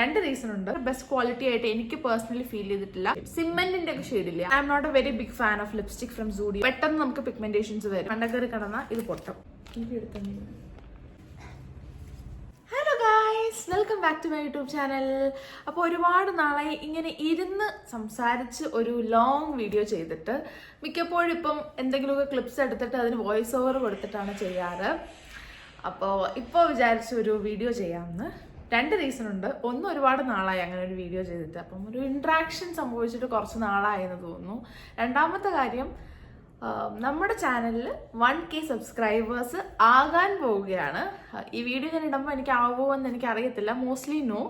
രണ്ട് റീസൺ ഉണ്ട് best quality ആയിട്ട് എനിക്ക് പേഴ്സണലി ഫീൽ ചെയ്തിട്ടില്ല. സിമെന്റിന്റെ ഒക്കെ ഷെയ്ഡില്ല I'm not a very big fan of lipstick from Zudio പെട്ടെന്ന് നമുക്ക് പിഗ്മെന്റേഷൻസ് വരും. കണ്ടകറി കടന്ന ഇത് പൊട്ടും. Hello guys welcome back to my YouTube channel അപ്പോൾ ഒരുപാട് നാളായി ഇങ്ങനെ ഇരുന്ന് സംസാരിച്ച് ഒരു ലോങ് വീഡിയോ ചെയ്തിട്ട് മിക്കപ്പോഴും ഇപ്പം എന്തെങ്കിലുമൊക്കെ ക്ലിപ്സ് എടുത്തിട്ട് അതിന് വോയിസ് ഓവർ കൊടുത്തിട്ടാണ് ചെയ്യാറ്. അപ്പോൾ ഇപ്പോൾ വിചാരിച്ചു ഒരു വീഡിയോ ചെയ്യാമെന്ന് രണ്ട് റീസൺ ഉണ്ട് ഒന്ന് ഒരുപാട് നാളായി അങ്ങനെ ഒരു വീഡിയോ ചെയ്തിട്ട്. അപ്പം ഒരു ഇൻട്രാക്ഷൻ സംഭവിച്ചിട്ട് കുറച്ച് നാളായി എന്ന് തോന്നുന്നു. രണ്ടാമത്തെ കാര്യം നമ്മുടെ ചാനലിൽ വൺ കെ സബ്സ്ക്രൈബേഴ്സ് ആകാൻ പോവുകയാണ്. ഈ വീഡിയോ ഞാൻ ഇടുമ്പോൾ എനിക്ക് ആവുമോ എന്ന് എനിക്ക് അറിയത്തില്ല മോസ്റ്റ്ലി നോ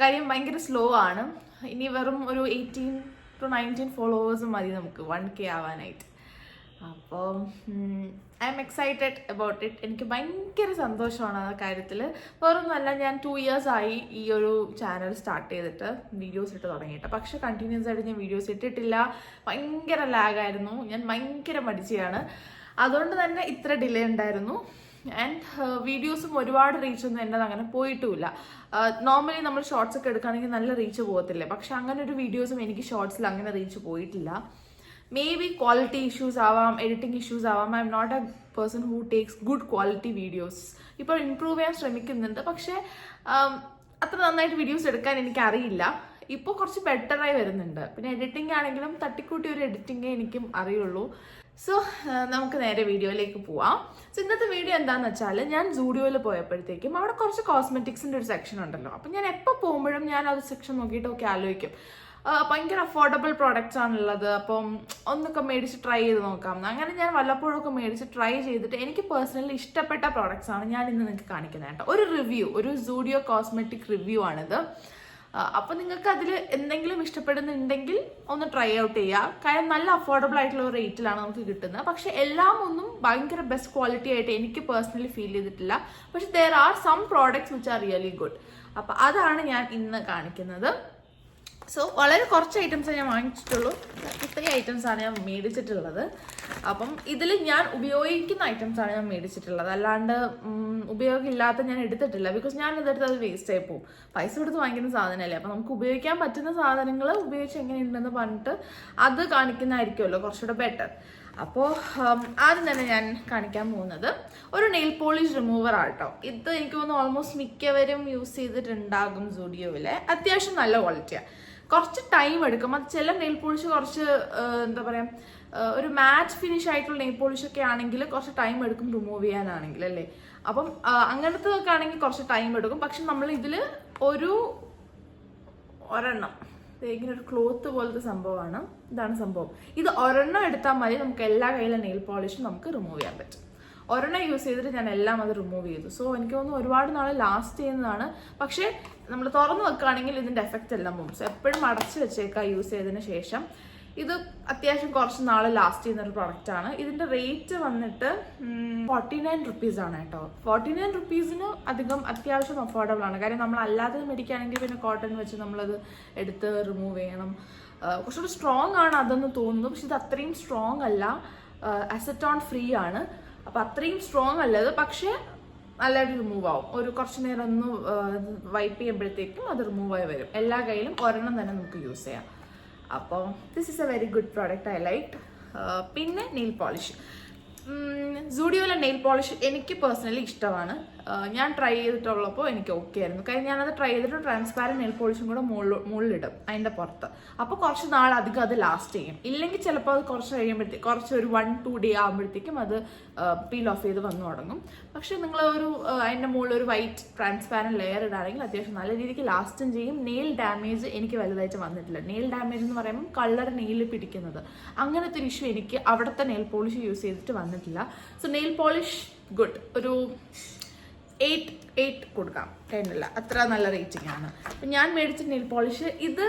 കാര്യം ഭയങ്കര സ്ലോ ആണ്. ഇനി വെറും ഒരു എയ്റ്റീൻ ടു നയന്റീൻ ഫോളോവേഴ്സ് മതി നമുക്ക് വൺ കെ ആവാനായിട്ട്. അപ്പോൾ I'm excited about it എനിക്ക് ഭയങ്കര സന്തോഷമാണ് ആ കാര്യത്തിൽ വേറൊന്നുമല്ല ഞാൻ ടു ഇയേഴ്സ് ആയി ഈ ഒരു ചാനൽ സ്റ്റാർട്ട് ചെയ്തിട്ട് വീഡിയോസ് ഇട്ട് തുടങ്ങിയിട്ട്. പക്ഷേ കണ്ടിന്യൂസ് ആയിട്ട് ഞാൻ വീഡിയോസ് ഇട്ടിട്ടില്ല. ഭയങ്കര ലാഗായിരുന്നു ഞാൻ ഭയങ്കര മടിച്ചയാണ് അതുകൊണ്ട് തന്നെ ഇത്ര ഡിലേ ഉണ്ടായിരുന്നു. ആൻഡ് വീഡിയോസും ഒരുപാട് റീച്ച് ഒന്നും എന്റെ അങ്ങനെ പോയിട്ടുമില്ല. നോർമലി നമ്മൾ ഷോർട്സ് ഒക്കെ എടുക്കുകയാണെങ്കിൽ നല്ല റീച്ച് പോകത്തില്ലേ? പക്ഷെ അങ്ങനെ ഒരു വീഡിയോസും എനിക്ക് ഷോർട്സിൽ അങ്ങനെ റീച്ച് പോയിട്ടില്ല. മേ ബി ക്വാളിറ്റി ഇഷ്യൂസ് ആവാം എഡിറ്റിംഗ് ഇഷ്യൂസ് ആവാം. I'm not a person who takes good quality videos ഇപ്പോൾ ഇമ്പ്രൂവ് ചെയ്യാൻ ശ്രമിക്കുന്നുണ്ട്. പക്ഷേ അത്ര നന്നായിട്ട് വീഡിയോസ് എടുക്കാൻ എനിക്കറിയില്ല. ഇപ്പോൾ കുറച്ച് ബെറ്ററായി വരുന്നുണ്ട്. പിന്നെ എഡിറ്റിംഗ് ആണെങ്കിലും തട്ടിക്കൂട്ടി ഒരു എഡിറ്റിംഗേ എനിക്കും അറിയുള്ളൂ. സോ നമുക്ക് നേരെ വീഡിയോയിലേക്ക് പോവാം. സോ ഇന്നത്തെ വീഡിയോ എന്താണെന്ന് വെച്ചാൽ ഞാൻ സൂഡിയോയിൽ പോയപ്പോഴത്തേക്കും അവിടെ കുറച്ച് കോസ്മെറ്റിക്സിന്റെ ഒരു സെക്ഷൻ ഉണ്ടല്ലോ. അപ്പം ഞാൻ എപ്പോൾ പോകുമ്പോഴും ഞാൻ അത് സെക്ഷൻ നോക്കിയിട്ട് ഒക്കെ ആലോചിക്കും. ഭയങ്കര അഫോർഡബിൾ പ്രോഡക്റ്റ്സ് ആണുള്ളത്. അപ്പം ഒന്നൊക്കെ മേടിച്ച് ട്രൈ ചെയ്ത് നോക്കാം. അങ്ങനെ ഞാൻ വല്ലപ്പോഴൊക്കെ മേടിച്ച് ട്രൈ ചെയ്തിട്ട് എനിക്ക് പേഴ്സണലി ഇഷ്ടപ്പെട്ട പ്രോഡക്റ്റ്സ് ആണ് ഞാൻ ഇന്ന് നിങ്ങൾക്ക് കാണിക്കുന്നത് കേട്ടോ. ഒരു റിവ്യൂ ഒരു സൂഡിയോ കോസ്മെറ്റിക് റിവ്യൂ ആണിത്. അപ്പം നിങ്ങൾക്ക് അതിൽ എന്തെങ്കിലും ഇഷ്ടപ്പെടുന്നുണ്ടെങ്കിൽ ഒന്ന് ട്രൈ ഔട്ട് ചെയ്യുക കാര്യം നല്ല അഫോർഡബിൾ ആയിട്ടുള്ള ഒരു റേറ്റിലാണ് നമുക്ക് കിട്ടുന്നത്. പക്ഷെ എല്ലാം ഒന്നും ഭയങ്കര ബെസ്റ്റ് ക്വാളിറ്റി ആയിട്ട് എനിക്ക് പേഴ്സണലി ഫീൽ ചെയ്തിട്ടില്ല. പക്ഷെ there are some products which are really good അപ്പോൾ അതാണ് ഞാൻ ഇന്ന് കാണിക്കുന്നത്. സോ വളരെ കുറച്ച് ഐറ്റംസ് ഞാൻ വാങ്ങിച്ചിട്ടുള്ളൂ. ഇത്രയും ഐറ്റംസ് ആണ് ഞാൻ മേടിച്ചിട്ടുള്ളത്. അപ്പം ഇതിൽ ഞാൻ ഉപയോഗിക്കുന്ന ഐറ്റംസ് ആണ് ഞാൻ മേടിച്ചിട്ടുള്ളത്. അല്ലാണ്ട് ഉപയോഗമില്ലാത്ത ഞാൻ എടുത്തിട്ടില്ല. ബിക്കോസ് ഞാൻ ഇതെടുത്ത് അത് വേസ്റ്റ് ആയി പോകും. പൈസ കൊടുത്ത് വാങ്ങിക്കുന്ന സാധനമല്ലേ. അപ്പം നമുക്ക് ഉപയോഗിക്കാൻ പറ്റുന്ന സാധനങ്ങൾ ഉപയോഗിച്ച് എങ്ങനെയുണ്ടെന്ന് പറഞ്ഞിട്ട് അത് കാണിക്കുന്നതായിരിക്കുമല്ലോ കുറച്ചുകൂടെ ബെറ്റർ അപ്പോൾ ആദ്യം തന്നെ ഞാൻ കാണിക്കാൻ പോകുന്നത് ഒരു നെയിൽ പോളിഷ് റിമൂവർ ആട്ടോ ഇത് എനിക്ക് തോന്നുന്നു ഓൾമോസ്റ്റ് മിക്കവരും യൂസ് ചെയ്തിട്ടുണ്ടാകും സൂഡിയോയിലെ അത്യാവശ്യം നല്ല ക്വാളിറ്റിയാണ് കുറച്ച് ടൈം എടുക്കും. അത് ചില നെയിൽ പോളിഷ് കുറച്ച് എന്താ പറയുക ഒരു മാച്ച് ഫിനിഷ് ആയിട്ടുള്ള നെയിൽ പോളിഷ് ഒക്കെ ആണെങ്കിൽ കുറച്ച് ടൈം എടുക്കും റിമൂവ് ചെയ്യാനാണെങ്കിൽ അല്ലേ? അപ്പം അങ്ങനത്തെ അങ്ങനത്തതൊക്കെ ആണെങ്കിൽ കുറച്ച് ടൈം എടുക്കും. പക്ഷെ നമ്മൾ ഇതിൽ ഒരു ഒരെണ്ണം ഇങ്ങനെ ഒരു ക്ലോത്ത് പോലത്തെ സംഭവമാണ്. ഇതാണ് സംഭവം. ഇത് ഒരെണ്ണം എടുത്താൽ മതി. നമുക്ക് എല്ലാ കയ്യിലെ നെയിൽ പോളിഷും നമുക്ക് റിമൂവ് ചെയ്യാൻ പറ്റും. ഒരെണ്ണം യൂസ് ചെയ്തിട്ട് ഞാൻ എല്ലാം അത് റിമൂവ് ചെയ്തു. സോ എനിക്ക് തോന്നുന്നു ഒരുപാട് നാൾ ലാസ്റ്റ് ചെയ്യുന്നതാണ്. പക്ഷേ നമ്മൾ തുറന്നു വെക്കുകയാണെങ്കിൽ ഇതിന്റെ എഫക്റ്റ് എല്ലാം പോകും. സോ എപ്പോഴും അടച്ചു വെച്ചേക്കാം യൂസ് ചെയ്തതിന് ശേഷം. ഇത് അത്യാവശ്യം കുറച്ച് നാൾ ലാസ്റ്റ് ചെയ്യുന്ന ഒരു പ്രൊഡക്റ്റ് ആണ്. ഇതിന്റെ റേറ്റ് വന്നിട്ട് ഫോർട്ടി നയൻ റുപ്പീസ് ആണ് കേട്ടോ. ഫോർട്ടി നയൻ റുപ്പീസിന് അധികം അത്യാവശ്യം അഫോർഡബിൾ ആണ്. കാര്യം നമ്മൾ അല്ലാതെ മേടിക്കുകയാണെങ്കിൽ പിന്നെ കോട്ടൺ വെച്ച് നമ്മളത് എടുത്ത് റിമൂവ് ചെയ്യണം. കുറച്ചുകൂടി സ്ട്രോങ് ആണ് അതെന്ന് തോന്നുന്നു. പക്ഷെ ഇത് അത്രയും സ്ട്രോങ് അല്ല. അസറ്റോൺ ഫ്രീ ആണ്. അപ്പൊ അത്രയും സ്ട്രോങ് അല്ല ഇത്. പക്ഷേ നല്ലതായിട്ട് റിമൂവ് ആവും. ഒരു കുറച്ച് നേരം ഒന്ന് വൈപ്പ് ചെയ്യുമ്പോഴത്തേക്കും അത് റിമൂവ് ആയി വരും. എല്ലാ കയ്യിലും ഒരെണ്ണം തന്നെ നമുക്ക് യൂസ് ചെയ്യാം. അപ്പോൾ this is a very good product I like പിന്നെ നെയിൽ പോളിഷ് സൂഡിയോയിലെ നെയിൽ പോളിഷ് എനിക്ക് പേഴ്സണലി ഇഷ്ടമാണ്. ഞാൻ ട്രൈ ചെയ്തിട്ടുള്ളപ്പോൾ എനിക്ക് ഓക്കെ ആയിരുന്നു. കാര്യം ഞാനത് ട്രൈ ചെയ്തിട്ട് ട്രാൻസ്പാരന്റ് നെയിൽ പോളിഷും കൂടെ മുകളിൽ മുകളിലിടും അതിന്റെ പുറത്ത്. അപ്പോൾ കുറച്ച് നാൾ അധികം അത് ലാസ്റ്റ് ചെയ്യും. ഇല്ലെങ്കിൽ ചിലപ്പോൾ അത് കുറച്ച് കഴിയുമ്പോഴത്തേക്ക് കുറച്ച് ഒരു വൺ ടു ഡേ ആകുമ്പോഴത്തേക്കും അത് പീൽ ഓഫ് ചെയ്ത് വന്നു തുടങ്ങും. പക്ഷേ നിങ്ങൾ ഒരു അതിന്റെ മുകളിൽ ഒരു വൈറ്റ് ട്രാൻസ്പാരന്റ് ലെയർ ഇടാണെങ്കിൽ അത്യാവശ്യം നല്ല രീതിക്ക് ലാസ്റ്റും ചെയ്യും. നെയിൽ ഡാമേജ് എനിക്ക് വലുതായിട്ട് വന്നിട്ടില്ല. നെയിൽ ഡാമേജ് എന്ന് പറയുമ്പോൾ കളർ നെയിൽ പിടിക്കുന്നത്. അങ്ങനത്തെ ഒരു ഇഷ്യൂ എനിക്ക് അവിടുത്തെ നെയിൽ പോളിഷ് യൂസ് ചെയ്തിട്ട് വന്നിട്ടില്ല. സോ നെയിൽ പോളിഷ് ഗുഡ് ഒരു എയ്റ്റ് എയ്റ്റ് കൊടുക്കാം. ടെന്നില്ല അത്ര നല്ല റേറ്റിംഗ് ആണ്. അപ്പം ഞാൻ മേടിച്ച നെയിൽ പോളിഷ് ഇത്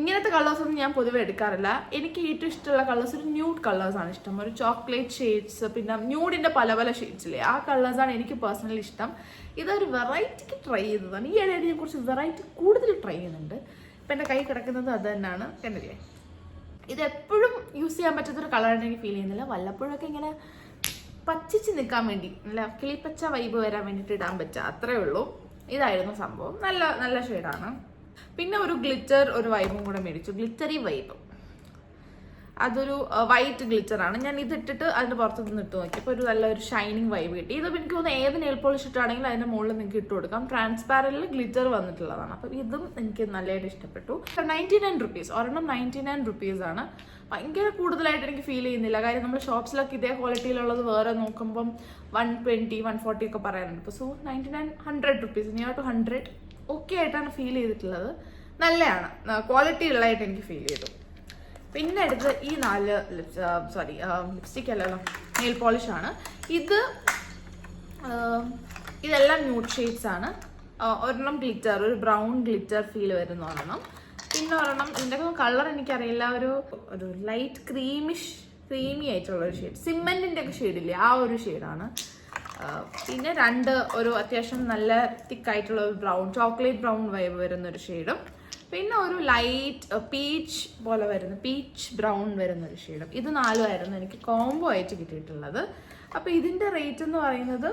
ഇങ്ങനത്തെ കളേഴ്സ് ഒന്നും ഞാൻ പൊതുവെ എടുക്കാറില്ല. എനിക്ക് ഏറ്റവും ഇഷ്ടമുള്ള കളേഴ്സ് ഒരു ന്യൂഡ് കളേഴ്സ് ആണ് ഇഷ്ടം. ഒരു ചോക്ലേറ്റ് ഷെയ്ഡ്സ് പിന്നെ ന്യൂഡിന്റെ പല പല ഷെയ്ഡ്സില്ലേ ആ കളേഴ്സ് ആണ് എനിക്ക് പേഴ്സണലി ഇഷ്ടം. ഇതൊരു വെറൈറ്റിക്ക് ട്രൈ ചെയ്തതാണ്. ഈ ഇടയിൽ ഞാൻ കുറച്ച് വെറൈറ്റി കൂടുതൽ ട്രൈ ചെയ്യുന്നുണ്ട്. ഇപ്പം എന്റെ കൈ കിടക്കുന്നത് അത് തന്നെയാണ്. കണ്ടില്ലേ? ഇത് എപ്പോഴും യൂസ് ചെയ്യാൻ പറ്റാത്തൊരു കളറായിട്ട് എനിക്ക് ഫീൽ ചെയ്യുന്നില്ല. വല്ലപ്പോഴൊക്കെ ഇങ്ങനെ പച്ചിച്ച് നിൽക്കാൻ വേണ്ടി നല്ല കിളിപ്പച്ച വൈബ് വരാൻ വേണ്ടിയിട്ട് ഇടാൻ പറ്റുക. അത്രേ ഉള്ളൂ. ഇതായിരുന്നു സംഭവം. നല്ല നല്ല ഷെയ്ഡാണ് പിന്നെ ഒരു ഗ്ലിറ്റർ ഒരു വൈബും കൂടെ മേടിച്ചു. ഗ്ലിറ്ററി വൈബ് അതൊരു വൈറ്റ് ഗ്ലിറ്റർ ആണ്. ഞാൻ ഇത് ഇട്ടിട്ട് അതിന്റെ പുറത്ത് നിന്ന് ഇട്ട് നോക്കിയപ്പോൾ ഒരു നല്ലൊരു ഷൈനിങ് വൈബ് കിട്ടി. ഇത് എനിക്ക് തോന്നുന്നു ഏത് നെയിൽ പോളിഷ് ഇട്ടാണെങ്കിലും അതിന്റെ മുകളിൽ നിങ്ങൾക്ക് ഇട്ട് കൊടുക്കാം. ട്രാൻസ്പാരന്റിൽ ഗ്ലിറ്റർ വന്നിട്ടുള്ളതാണ്. അപ്പോൾ ഇതും എനിക്ക് നല്ലതായിട്ട് ഇഷ്ടപ്പെട്ടു. നയന്റി നയൻ റുപ്പീസ് ഒരെണ്ണം നയന്റി നയൻ റുപ്പീസാണ് ഭയങ്കര കൂടുതലായിട്ട് എനിക്ക് ഫീൽ ചെയ്യുന്നില്ല. കാര്യം നമ്മൾ ഷോപ്സിലൊക്കെ ഇതേ ക്വാളിറ്റിയിലുള്ളത് വേറെ നോക്കുമ്പം വൺ ട്വന്റി വൺ ഫോർട്ടി ഒക്കെ പറയാനുണ്ട് അപ്പോൾ so ninety nine hundred rupees near to hundred okay ആയിട്ടാണ് ഫീൽ ചെയ്തിട്ടുള്ളത്. നല്ലതാണ്. ക്വാളിറ്റി ഉള്ളതായിട്ട് എനിക്ക് ഫീൽ ചെയ്തു. പിന്നെ എടുത്ത് ഈ നാല് സോറി ലിപ്സ്റ്റിക് അല്ലല്ലോ നെയിൽ പോളിഷ് ആണ്. ഇത് ഇതെല്ലാം ന്യൂഡ് ഷെയ്ഡ്സ് ആണ്. ഒരെണ്ണം ഗ്ലിറ്റർ ഒരു ബ്രൗൺ ഗ്ലിറ്റർ ഫീൽ വരുന്ന ഒരെണ്ണം. പിന്നെ ഒരെണ്ണം ഇതിന്റെ കളർ എനിക്കറിയില്ല ഒരു ഒരു ലൈറ്റ് ക്രീമിഷ് ക്രീമി ആയിട്ടുള്ള ഒരു ഷെയ്ഡ് സിമെന്റിന്റെ ഒക്കെ ഷെയ്ഡില്ലേ ആ ഒരു ഷെയ്ഡാണ് പിന്നെ രണ്ട് ഒരു അത്യാവശ്യം നല്ല തിക്കായിട്ടുള്ള ഒരു ബ്രൗൺ ചോക്ലേറ്റ് ബ്രൗൺ വൈബ് വരുന്ന ഒരു ഷെയ്ഡും പിന്നെ ഒരു ലൈറ്റ് പീച്ച് പോലെ വരുന്ന പീച്ച് ബ്രൗൺ വരുന്ന ഒരു ഷെയ്ഡും ഇത് നാലുമായിരുന്നു എനിക്ക് കോംബോ ആയിട്ട് കിട്ടിയിട്ടുള്ളത്. അപ്പോൾ ഇതിന്റെ റേറ്റ് എന്ന് പറയുന്നത്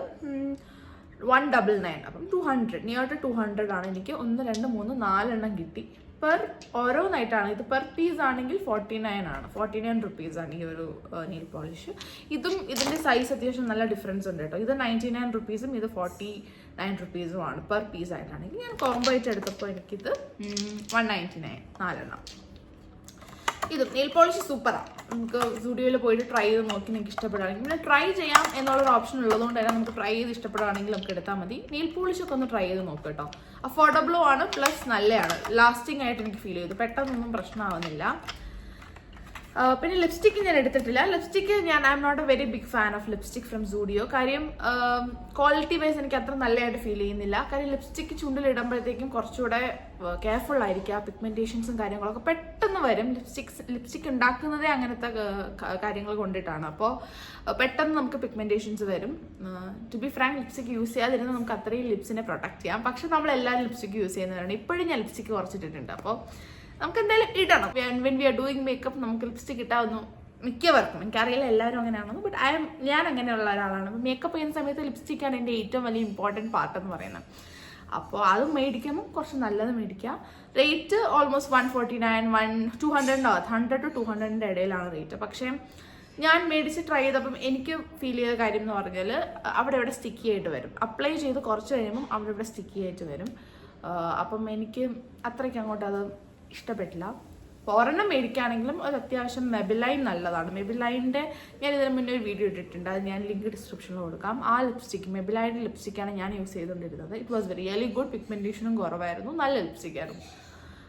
വൺ ഡബിൾ നയൻ അപ്പം two hundred near to two hundred ആണ് എനിക്ക്. ഒന്ന് രണ്ട് മൂന്ന് നാലെണ്ണം കിട്ടി. പെർ ഓരോന്നായിട്ടാണ്. ഇത് പെർ പീസ് ആണെങ്കിൽ ഫോർട്ടി നയൻ ആണ്. ഫോർട്ടി നയൻ റുപ്പീസ് ആണ് ഈ ഒരു നെയിൽ പോളിഷ് ഇതും ഇതിന്റെ സൈസ് അത്യാവശ്യം നല്ല ഡിഫറൻസ് ഉണ്ട് കേട്ടോ. ഇത് നയന്റി നയൻ റുപ്പീസും ഇത് ഫോർട്ടി നയൻ റുപ്പീസും ആണ് പെർ പീസ് ആയിട്ടാണെങ്കിൽ ഞാൻ കോംബോ ആയിട്ട് എടുത്തപ്പോൾ എനിക്കിത് വൺ നയന്റി നയൻ നാലെണ്ണം. ഇതും നെയിൽ പോളിഷ് സൂപ്പറാണ് നമുക്ക് സ്റ്റുഡിയോയിൽ പോയിട്ട് ട്രൈ ചെയ്ത് നോക്കി നിങ്ങൾക്ക് ഇഷ്ടപ്പെടുകയാണെങ്കിൽ പിന്നെ ട്രൈ ചെയ്യാം എന്നുള്ളൊരു ഓപ്ഷൻ ഉള്ളതുകൊണ്ട് തന്നെ നമുക്ക് ട്രൈ ചെയ്ത് ഇഷ്ടപ്പെടുകയാണെങ്കിൽ നമുക്ക് എടുത്താൽ മതി. നെയിൽ പോളിഷ് ഒക്കെ ഒന്ന് ട്രൈ ചെയ്ത് നോക്കുക കേട്ടോ അഫോർഡബിളും ആണ് പ്ലസ് നല്ലതാണ്. ലാസ്റ്റിംഗ് ആയിട്ട് എനിക്ക് ഫീൽ ചെയ്തു. പെട്ടെന്നൊന്നും പ്രശ്നമാവുന്നില്ല. പിന്നെ ലിപ്സ്റ്റിക്ക് ഞാൻ എടുത്തിട്ടില്ല. ലിപ്സ്റ്റിക്ക് ഞാൻ I'm not a very big fan of lipstick from Zudio കാര്യം ക്വാളിറ്റി വൈസ് എനിക്ക് അത്ര നല്ലതായിട്ട് ഫീൽ ചെയ്യുന്നില്ല. കാര്യം ലിപ്സ്റ്റിക്ക് ചുണ്ടിൽ ഇടുമ്പോഴത്തേക്കും കുറച്ചുകൂടെ കെയർഫുൾ ആയിരിക്കുക പിഗ്മെന്റേഷൻസും കാര്യങ്ങളൊക്കെ പെട്ടെന്ന് വരും. ലിപ്സ്റ്റിക്സ് ലിപ്സ്റ്റിക് ഉണ്ടാക്കുന്നതേ അങ്ങനത്തെ കാര്യങ്ങൾ കൊണ്ടിട്ടാണ്. അപ്പോൾ പെട്ടെന്ന് നമുക്ക് പിഗ്മെന്റേഷൻസ് വരും. To be frank lipstick use ചെയ്യാതിരുന്ന് നമുക്ക് അത്രയും ലിപ്സിനെ പ്രൊട്ടക്ട് ചെയ്യാം. പക്ഷെ നമ്മൾ എല്ലാവരും ലിപ്സ്റ്റിക് യൂസ് ചെയ്യുന്നവരാണ്. ഇപ്പോഴും ഞാൻ ലിപ്സ്റ്റിക് കുറച്ചിട്ടിട്ടുണ്ട്. അപ്പോൾ നമുക്ക് എന്തായാലും ഇടണം when we are doing makeup നമുക്ക് ലിപ്സ്റ്റിക് ഇട്ടാവുന്നു മിക്കവർക്കും. എനിക്കറിയില്ല എല്ലാവരും അങ്ങനെയാണെന്ന് ബട്ട് ഐ എം ഞാൻ അങ്ങനെയുള്ള ഒരാളാണ്. മേക്കപ്പ് ചെയ്യുന്ന സമയത്ത് ലിപ്സ്റ്റിക്കാണ് എന്റെ ഏറ്റവും വലിയ ഇമ്പോർട്ടന്റ് പാർട്ട് എന്ന് പറയുന്നത്. അപ്പോൾ അത് മേടിക്കുമ്പോൾ കുറച്ച് നല്ലത് മേടിക്കുക rate almost one forty nine one two ഹൺഡ്രഡിന്റെ hundred to two ഹൺഡ്രഡിന്റെ ഇടയിലാണ് റേറ്റ് പക്ഷേ ഞാൻ മേടിച്ച് ട്രൈ ചെയ്തപ്പം എനിക്ക് ഫീൽ ചെയ്ത കാര്യം എന്ന് പറഞ്ഞാൽ അവിടെ ഇവിടെ സ്റ്റിക്കി ആയിട്ട് വരും. അപ്ലൈ ചെയ്ത് കുറച്ച് കഴിയുമ്പം അവിടെ ഇവിടെ സ്റ്റിക്കി ആയിട്ട് വരും. അപ്പം എനിക്ക് അത്രയ്ക്ക് അങ്ങോട്ട് അത് ഇഷ്ടപ്പെട്ടില്ല. ഒരെണ്ണം മേടിക്കുകയാണെങ്കിലും അത് അത്യാവശ്യം മെബിലൈൻ നല്ലതാണ്. മെബിലൈന്റെ ഞാൻ ഇതിന് മുന്നേ ഒരു വീഡിയോ ഇട്ടിട്ടുണ്ട്. അത് ഞാൻ ലിങ്ക് ഡിസ്ക്രിപ്ഷനിൽ കൊടുക്കാം. ആ ലിപ്സ്റ്റിക്ക് മെബിലൈന്റെ ലിപ്സ്റ്റിക്കാണ് ഞാൻ യൂസ് ചെയ്തുകൊണ്ടിരുന്നത് ഇറ്റ് വാസ് റിയലി ഗുഡ് പിഗ്മെന്റേഷനും കുറവായിരുന്നു. നല്ല ലിപ്സ്റ്റിക്കായിരുന്നു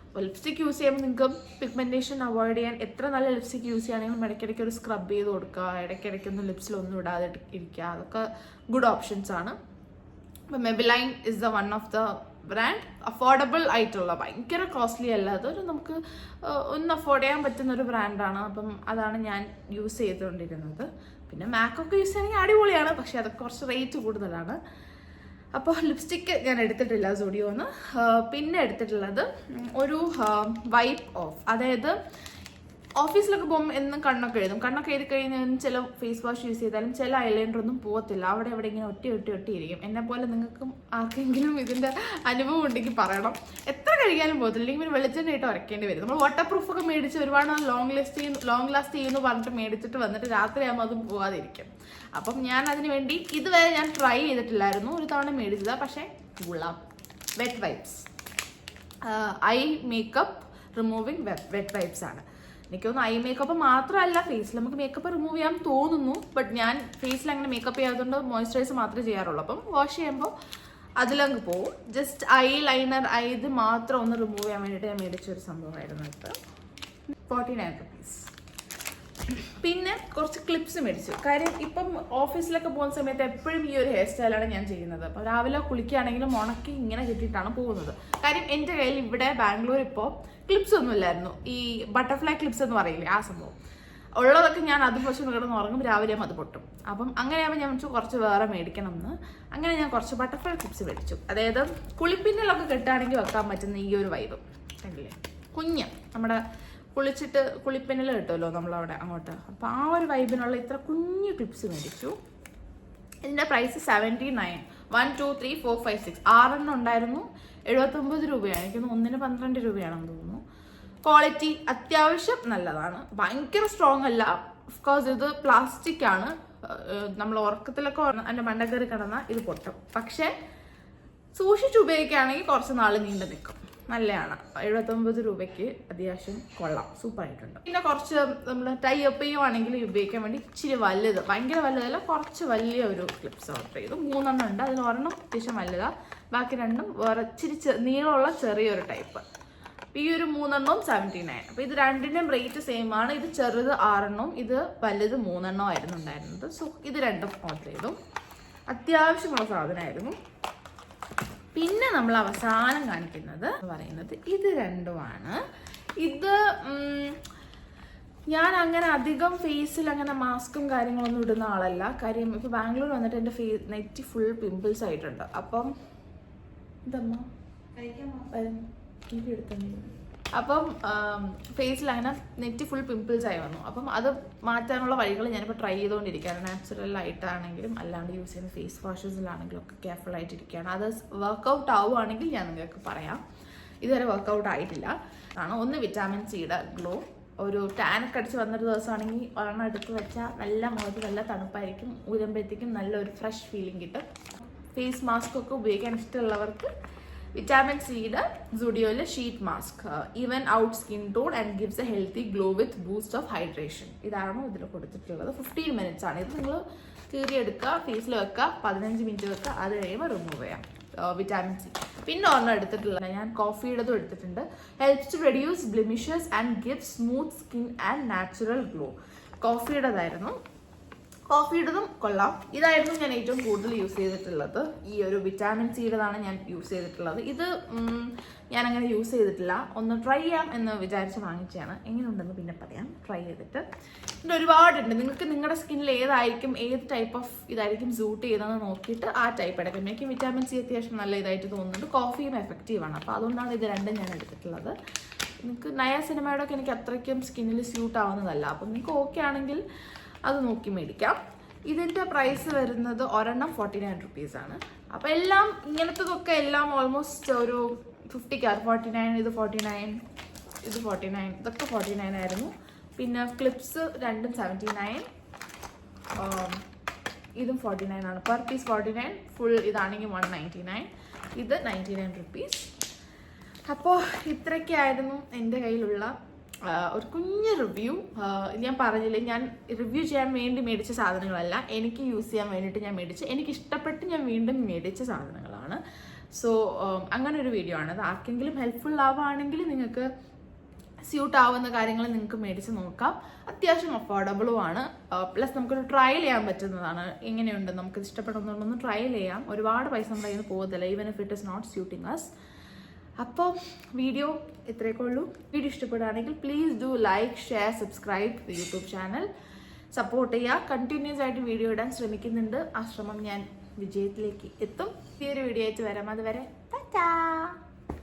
അപ്പോൾ ലിപ്സ്റ്റിക് യൂസ് ചെയ്യുമ്പോൾ നിങ്ങൾക്ക് പിഗ്മെന്റേഷൻ അവോയ്ഡ് ചെയ്യാൻ എത്ര നല്ല ലിപ്സ്റ്റിക് യൂസ് ചെയ്യുകയാണെങ്കിലും ഇടയ്ക്കിടയ്ക്ക് ഒരു സ്ക്രബ് ചെയ്ത് കൊടുക്കുക. ഇടയ്ക്കിടയ്ക്ക് ഒന്ന് ലിപ്സിലൊന്നും ഇടാതെ ഇരിക്കുക. അതൊക്കെ ഗുഡ് ഓപ്ഷൻസ് ആണ്. അപ്പോൾ Maybelline is the one of the brand affordable ആയിട്ടുള്ള ഭയങ്കര കോസ്റ്റ്ലി അല്ല. അതൊരു നമുക്ക് ഒന്ന് അഫോർഡ് ചെയ്യാൻ പറ്റുന്ന ഒരു ബ്രാൻഡാണ് അപ്പം അതാണ് ഞാൻ യൂസ് ചെയ്തുകൊണ്ടിരുന്നത്. പിന്നെ മാക്കൊക്കെ യൂസ് ചെയ്യണമെങ്കിൽ അടിപൊളിയാണ്. പക്ഷേ അതൊക്കെ കുറച്ച് റേറ്റ് കൂടുതലാണ്. അപ്പോൾ ലിപ്സ്റ്റിക്ക് ഞാൻ എടുത്തിട്ടില്ല സുഡിയോന്ന് പിന്നെ എടുത്തിട്ടുള്ളത് ഒരു വൈപ്പ് ഓഫ് അതായത് ഓഫീസിലൊക്കെ പോകുമ്പോൾ എന്നും കണ്ണൊക്കെ എഴുതും. കണ്ണൊക്കെ എഴുതി കഴിഞ്ഞാൽ ചില ഫേസ് വാഷ് യൂസ് ചെയ്താലും ചില ഐലൈനർ ഒന്നും പോകത്തില്ല അവിടെ എവിടെ ഇങ്ങനെ ഒട്ടി ഒട്ടി ഒട്ടി ഇരിക്കും. എന്നെ പോലെ നിങ്ങൾക്കും ആർക്കെങ്കിലും ഇതിന്റെ അനുഭവം ഉണ്ടെങ്കിൽ പറയണം. എത്ര കഴിക്കാനും പോകത്തില്ല ഇല്ലെങ്കിൽ വെളിച്ചെണ്ണ ഇട്ട് ഉരയ്ക്കേണ്ടി വരും. നമ്മൾ വാട്ടർ പ്രൂഫ് ഒക്കെ മേടിച്ച് ഒരുപാട് ലോങ് ലാസ്റ്റ് ചെയ്യുന്നു ലോങ് ലാസ്റ്റ് ചെയ്യുന്നു പറഞ്ഞിട്ട് മേടിച്ചിട്ട് വന്നിട്ട് രാത്രിയാകുമ്പോൾ അതും പോകാതിരിക്കും അപ്പം ഞാൻ അതിന് വേണ്ടി ഇതുവരെ ഞാൻ ട്രൈ ചെയ്തിട്ടില്ലായിരുന്നു. ഒരു തവണ മേടിച്ചതാണ് പക്ഷേ ഗുളാം wet wipes eye makeup removing wet wipes ആണ്. എനിക്ക് തോന്നുന്നു ഐ മേക്കപ്പ് മാത്രമല്ല ഫേസിൽ നമുക്ക് മേക്കപ്പ് റിമൂവ് ചെയ്യാൻ തോന്നുന്നു ബട്ട് ഞാൻ ഫേസിൽ അങ്ങനെ മേക്കപ്പ് ചെയ്യാത്തതുകൊണ്ട് മോയ്സ്ചറൈസ് മാത്രമേ ചെയ്യാറുള്ളൂ. അപ്പം വാഷ് ചെയ്യുമ്പോൾ അതിലങ്ങ് പോവും. ജസ്റ്റ് ഐ ലൈനർ ഐ ഇത് മാത്രം ഒന്ന് റിമൂവ് ചെയ്യാൻ വേണ്ടിയിട്ട് ഞാൻ മേടിച്ച ഒരു സംഭവമായിരുന്നു ഇത് ഫോർട്ടി നയൻ റുപ്പീസ് പിന്നെ കുറച്ച് ക്ലിപ്സ് മേടിച്ചു. കാര്യം ഇപ്പം ഓഫീസിലൊക്കെ പോകുന്ന സമയത്ത് എപ്പോഴും ഈ ഒരു ഹെയർ സ്റ്റൈലാണ് ഞാൻ ചെയ്യുന്നത്. അപ്പോൾ രാവിലെ കുളിക്കുകയാണെങ്കിലും ഉണക്കി ഇങ്ങനെ കിട്ടിയിട്ടാണ് പോകുന്നത്. കാര്യം എന്റെ കയ്യിൽ ഇവിടെ ബാംഗ്ലൂർ ഇപ്പോൾ ക്ലിപ്സ് ഒന്നുമില്ലായിരുന്നു. ഈ ബട്ടർഫ്ലൈ ക്ലിപ്സ് എന്ന് പറയില്ലേ ആ സംഭവം. ഉള്ളതൊക്കെ ഞാൻ അത് പക്ഷെ കിടന്ന് ഉറങ്ങും രാവിലെയും അത് പൊട്ടും. അപ്പം അങ്ങനെയാകുമ്പോൾ ഞാൻ വെച്ചു കുറച്ച് വേറെ മേടിക്കണം എന്ന് അങ്ങനെ ഞാൻ കുറച്ച് ബട്ടർഫ്ലൈ ക്ലിപ്സ് മേടിച്ചു. അതായത് കുളിപ്പിന്നലൊക്കെ കെട്ടുകയാണെങ്കിൽ വെക്കാൻ പറ്റുന്ന ഈ ഒരു വൈബ് കണ്ടില്ലേ? കുഞ്ഞ്. നമ്മുടെ കുളിച്ചിട്ട് കുളിപ്പിന്നൽ കിട്ടുമല്ലോ നമ്മളവിടെ അങ്ങോട്ട്. അപ്പോൾ ആ ഒരു വൈബിനുള്ള ഇത്ര കുഞ്ഞു ക്ലിപ്സ് മേടിച്ചു. ഇതിന്റെ price seventy nine one two three four five six ആറെണ്ണം ഉണ്ടായിരുന്നു. എഴുപത്തൊമ്പത് രൂപയാണ്. എനിക്ക് ഒന്നിന് പന്ത്രണ്ട് രൂപയാണെന്ന് തോന്നുന്നു. ക്വാളിറ്റി അത്യാവശ്യം നല്ലതാണ്. ഭയങ്കര സ്ട്രോങ് അല്ല. കോഴ്സ് ഇത് പ്ലാസ്റ്റിക് ആണ്. നമ്മൾ ഉറക്കത്തിലൊക്കെ എന്റെ മണ്ടക്കറി കിടന്ന ഇത് പൊട്ടും. പക്ഷേ സൂക്ഷിച്ച് ഉപയോഗിക്കുകയാണെങ്കിൽ കുറച്ച് നാൾ നീണ്ടു നിൽക്കും. നല്ലതാണ് എഴുപത്തൊമ്പത് രൂപയ്ക്ക് അത്യാവശ്യം കൊള്ളാം. സൂപ്പർ ആയിട്ടുണ്ട് പിന്നെ കുറച്ച് നമ്മൾ ടൈ അപ്പ് ചെയ്യുവാണെങ്കിൽ ഉപയോഗിക്കാൻ വേണ്ടി ഇച്ചിരി വലുത്. ഭയങ്കര വലുതല്ല കുറച്ച് വലിയ ഒരു ക്ലിപ്സ് ഓർഡർ ചെയ്തു. മൂന്നെണ്ണം ഉണ്ട്. അതിൽ ഒരെണ്ണം അത്യാവശ്യം വലുതാ. ബാക്കി രണ്ടും വേറെ ഇച്ചിരി നീളമുള്ള ചെറിയൊരു ടൈപ്പ് ഈ ഒരു മൂന്നെണ്ണവും സെവന്റി നയൻ അപ്പം ഇത് രണ്ടിന്റെയും റേറ്റ് സെയിം ആണ്. ഇത് ചെറുത് ആറെണ്ണവും ഇത് വലുത് മൂന്നെണ്ണവും ആയിരുന്നു ഉണ്ടായിരുന്നത്. സോ ഇത് രണ്ടും ഓർഡർ ചെയ്തു. അത്യാവശ്യമുള്ള സാധനമായിരുന്നു. പിന്നെ നമ്മൾ അവസാനം കാണിക്കുന്നത് എന്ന് പറയുന്നത് ഇത് രണ്ടുമാണ്. ഇത് ഞാൻ അങ്ങനെ അധികം ഫേസിൽ അങ്ങനെ മാസ്കും കാര്യങ്ങളൊന്നും ഇടുന്ന ആളല്ല. കാര്യം ഇപ്പൊ ബാംഗ്ലൂർ വന്നിട്ട് എന്റെ ഫേസ് നെറ്റ് ഫുൾ പിമ്പിൾസ് ആയിട്ടുണ്ട്. അപ്പം ഇതമ്മ എനിക്ക് എടുത്തേ അപ്പം ഫേസിൽ അങ്ങനെ നെറ്റ് ഫുൾ പിമ്പിൾസ് ആയി വന്നു. അപ്പം അത് മാറ്റാനുള്ള വഴികൾ ഞാനിപ്പോൾ ട്രൈ ചെയ്തുകൊണ്ടിരിക്കുകയാണ് നാച്ചുറൽ ആയിട്ടാണെങ്കിലും അല്ലാണ്ട് യൂസ് ചെയ്യുന്ന ഫേസ് വാഷസിലാണെങ്കിലും ഒക്കെ കെയർഫുൾ ആയിട്ടിരിക്കുകയാണ്. അത് വർക്കൗട്ട് ആവുകയാണെങ്കിൽ ഞാൻ നിങ്ങൾക്ക് പറയാം. ഇതുവരെ വർക്കൗട്ട് ആയിട്ടില്ല. ആണ് ഒന്ന് വിറ്റാമിൻ സിയുടെ ഗ്ലോ ഒരു ടാനൊക്കെ അടിച്ച് വന്നൊരു ദിവസമാണെങ്കിൽ ഒരെണ്ണം എടുത്ത് വെച്ചാൽ നല്ല മുഖത്ത് നല്ല തണുപ്പായിരിക്കും. ഉയരുമ്പോഴത്തേക്കും നല്ലൊരു ഫ്രഷ് ഫീലിംഗ് കിട്ടും. ഫേസ് മാസ്ക് ഒക്കെ ഉപയോഗിക്കാൻ ഇഷ്ടമുള്ളവർക്ക് വിറ്റാമിൻ സിയുടെ സുഡിയോയിലെ sheet mask even out skin tone and gives a healthy glow with boost of hydration ഇതാണ് ഇതിൽ കൊടുത്തിട്ടുള്ളത്. ഫിഫ്റ്റീൻ മിനിറ്റ്സ് ആണ്. ഇത് നിങ്ങൾ കീറിയെടുക്കുക ഫേസിൽ വെക്കുക പതിനഞ്ച് മിനിറ്റ് വെക്കുക അത് കഴിയുമ്പോൾ റിമൂവ് ചെയ്യാം. വിറ്റാമിൻ സി പിന്നെ ഒരെണ്ണം എടുത്തിട്ടുള്ളത്. ഞാൻ കോഫിയുടെതും എടുത്തിട്ടുണ്ട്. Helps to reduce blemishes and give smooth skin and natural glow കോഫിയുടേതായിരുന്നു കോഫിയുടേതും കൊള്ളാം. ഇതായിരുന്നു ഞാൻ ഏറ്റവും കൂടുതൽ യൂസ് ചെയ്തിട്ടുള്ളത്. ഈ ഒരു വിറ്റാമിൻ സിയുടേതാണ് ഞാൻ യൂസ് ചെയ്തിട്ടുള്ളത്. ഇത് ഞാനങ്ങനെ യൂസ് ചെയ്തിട്ടില്ല. ഒന്ന് ട്രൈ ചെയ്യാം എന്ന് വിചാരിച്ച് വാങ്ങിച്ചതാണ്. എങ്ങനെയുണ്ടെന്ന് പിന്നെ പറയാം. ട്രൈ ചെയ്തിട്ട്. ഇതിന്റെ ഒരുപാടുണ്ട്. നിങ്ങൾക്ക് നിങ്ങളുടെ സ്കിന്നിൽ ഏതായിരിക്കും ഏത് ടൈപ്പ് ഓഫ് ഇതായിരിക്കും സൂട്ട് ചെയ്തതെന്ന് നോക്കിയിട്ട് ആ ടൈപ്പ് എടുക്കാം. എനിക്ക് വിറ്റാമിൻ സി അത്യാവശ്യം നല്ല ഇതായിട്ട് തോന്നുന്നുണ്ട്. കോഫിയും എഫക്റ്റീവാണ് അപ്പോൾ അതുകൊണ്ടാണ് ഇത് രണ്ടും ഞാൻ എടുത്തിട്ടുള്ളത്. നിങ്ങൾക്ക് നയ സിനിമയുടെ ഒക്കെ എനിക്ക് അത്രയ്ക്കും സ്കിന്നിൽ സ്യൂട്ട് ആവുന്നതല്ല. അപ്പം നിങ്ങൾക്ക് ഓക്കെ ആണെങ്കിൽ അത് നോക്കി മേടിക്കാം. ഇതിന്റെ പ്രൈസ് വരുന്നത് ഒരെണ്ണം ഫോർട്ടി നയൻ റുപ്പീസാണ് അപ്പോൾ എല്ലാം ഇങ്ങനത്തതൊക്കെ എല്ലാം ഓൾമോസ്റ്റ് ഒരു ഫിഫ്റ്റിക്കാർ ഫോർട്ടി നയൻ ഇത് ഫോർട്ടി നയൻ ഇത് ഫോർട്ടി നയൻ ഇതൊക്കെ ഫോർട്ടി നയൻ ആയിരുന്നു. പിന്നെ ക്ലിപ്സ് രണ്ടും സെവന്റി നയൻ ഇതും ഫോർട്ടി നയൻ ആണ്. Per piece forty nine full ഇതാണെങ്കിൽ വൺ നയന്റി നയൻ ഇത് നയന്റി നയൻ റുപ്പീസ് അപ്പോൾ ഇത്രയ്ക്കായിരുന്നു എന്റെ കയ്യിലുള്ള ഒരു കുഞ്ഞ് റിവ്യൂ ഞാൻ പറഞ്ഞില്ലേ ഞാൻ റിവ്യൂ ചെയ്യാൻ വേണ്ടി മേടിച്ച സാധനങ്ങളല്ല എനിക്ക് യൂസ് ചെയ്യാൻ വേണ്ടിയിട്ട് ഞാൻ മേടിച്ച് എനിക്ക് ഇഷ്ടപ്പെട്ട് ഞാൻ വീണ്ടും മേടിച്ച സാധനങ്ങളാണ്. സോ അങ്ങനെ ഒരു വീഡിയോ ആണ്. അത് ആർക്കെങ്കിലും ഹെൽപ്ഫുൾ ആവുകയാണെങ്കിൽ നിങ്ങൾക്ക് സ്യൂട്ട് ആവുന്ന കാര്യങ്ങൾ നിങ്ങൾക്ക് മേടിച്ച് നോക്കാം. അത്യാവശ്യം അഫോർഡബിളും ആണ്. പ്ലസ് നമുക്കൊരു ട്രയൽ ചെയ്യാൻ പറ്റുന്നതാണ്. എങ്ങനെയുണ്ട്? നമുക്ക് ഇഷ്ടപ്പെടുന്നുണ്ടെന്ന് ട്രയൽ ചെയ്യാം. ഒരുപാട് പൈസ നമ്മുടെ കയ്യിൽ നിന്ന് പോകത്തില്ല even if it is not suiting us അപ്പോൾ വീഡിയോ ഇത്രയൊക്കെ ഉള്ളൂ വീഡിയോ ഇഷ്ടപ്പെടുകയാണെങ്കിൽ please do like share subscribe YouTube channel support ചെയ്യുക. കണ്ടിന്യൂസ് ആയിട്ട് വീഡിയോ ഇടാൻ ശ്രമിക്കുന്നുണ്ട്. ആ ശ്രമം ഞാൻ വിജയത്തിലേക്ക് എത്തും. ഈ ഒരു വീഡിയോ ആയിട്ട് വരാം. അതുവരെ ടാറ്റാ